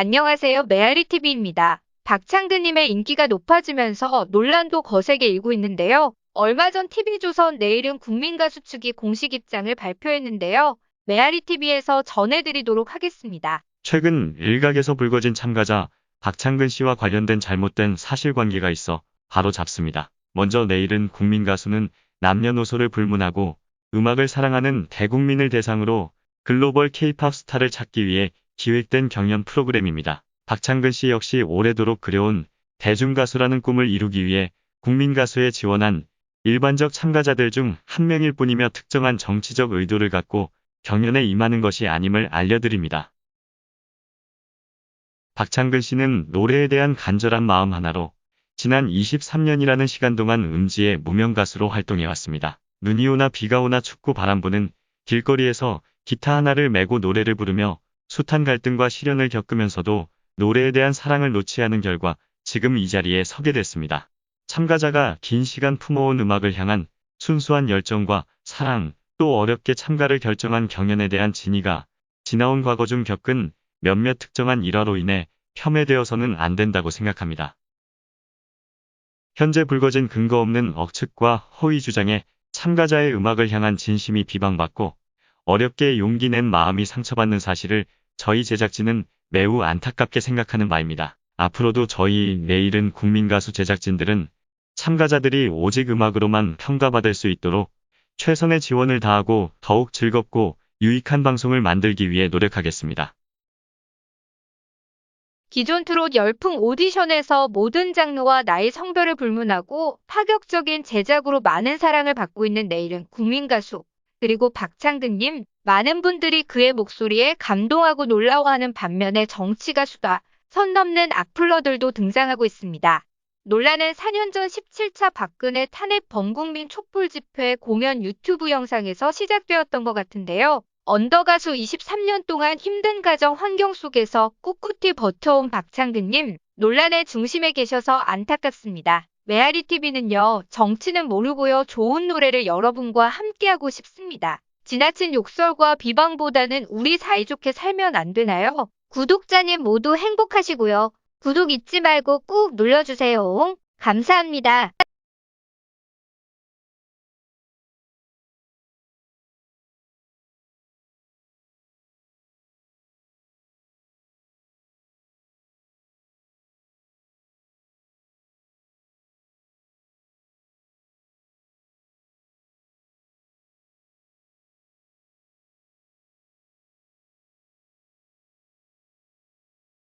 안녕하세요. 메아리TV입니다. 박창근님의 인기가 높아지면서 논란도 거세게 일고 있는데요. 얼마 전 TV조선 내일은 국민가수 측이 공식 입장을 발표했는데요. 메아리TV에서 전해드리도록 하겠습니다. 최근 일각에서 불거진 참가자 박창근 씨와 관련된 잘못된 사실관계가 있어 바로 잡습니다. 먼저 내일은 국민가수는 남녀노소를 불문하고 음악을 사랑하는 대국민을 대상으로 글로벌 K-팝 스타를 찾기 위해 기획된 경연 프로그램입니다. 박창근 씨 역시 오래도록 그려온 대중가수라는 꿈을 이루기 위해 국민가수에 지원한 일반적 참가자들 중 한 명일 뿐이며 특정한 정치적 의도를 갖고 경연에 임하는 것이 아님을 알려드립니다. 박창근 씨는 노래에 대한 간절한 마음 하나로 지난 23년이라는 시간 동안 음지의 무명 가수로 활동해왔습니다. 눈이 오나 비가 오나 춥고 바람 부는 길거리에서 기타 하나를 메고 노래를 부르며 숱한 갈등과 시련을 겪으면서도 노래에 대한 사랑을 놓지 않은 결과 지금 이 자리에 서게 됐습니다. 참가자가 긴 시간 품어온 음악을 향한 순수한 열정과 사랑, 또 어렵게 참가를 결정한 경연에 대한 진의가 지나온 과거 중 겪은 몇몇 특정한 일화로 인해 폄훼되어서는 안 된다고 생각합니다. 현재 불거진 근거 없는 억측과 허위 주장에 참가자의 음악을 향한 진심이 비방받고 어렵게 용기 낸 마음이 상처받는 사실을 저희 제작진은 매우 안타깝게 생각하는 바입니다. 앞으로도 저희 내일은 국민가수 제작진들은 참가자들이 오직 음악으로만 평가받을 수 있도록 최선의 지원을 다하고 더욱 즐겁고 유익한 방송을 만들기 위해 노력하겠습니다. 기존 트롯 열풍 오디션에서 모든 장르와 나이 성별을 불문하고 파격적인 제작으로 많은 사랑을 받고 있는 내일은 국민가수 그리고 박창근님 많은 분들이 그의 목소리에 감동하고 놀라워하는 반면에 정치가 수다 선 넘는 악플러들도 등장하고 있습니다. 논란은 4년 전 17차 박근혜 탄핵 범국민 촛불 집회 공연 유튜브 영상에서 시작되었던 것 같은데요. 언더가수 23년 동안 힘든 가정 환경 속에서 꿋꿋이 버텨온 박창근님, 논란의 중심에 계셔서 안타깝습니다. 메아리TV는요, 정치는 모르고요, 좋은 노래를 여러분과 함께하고 싶습니다. 지나친 욕설과 비방보다는 우리 사이좋게 살면 안 되나요? 구독자님 모두 행복하시고요. 구독 잊지 말고 꾹 눌러주세요. 감사합니다.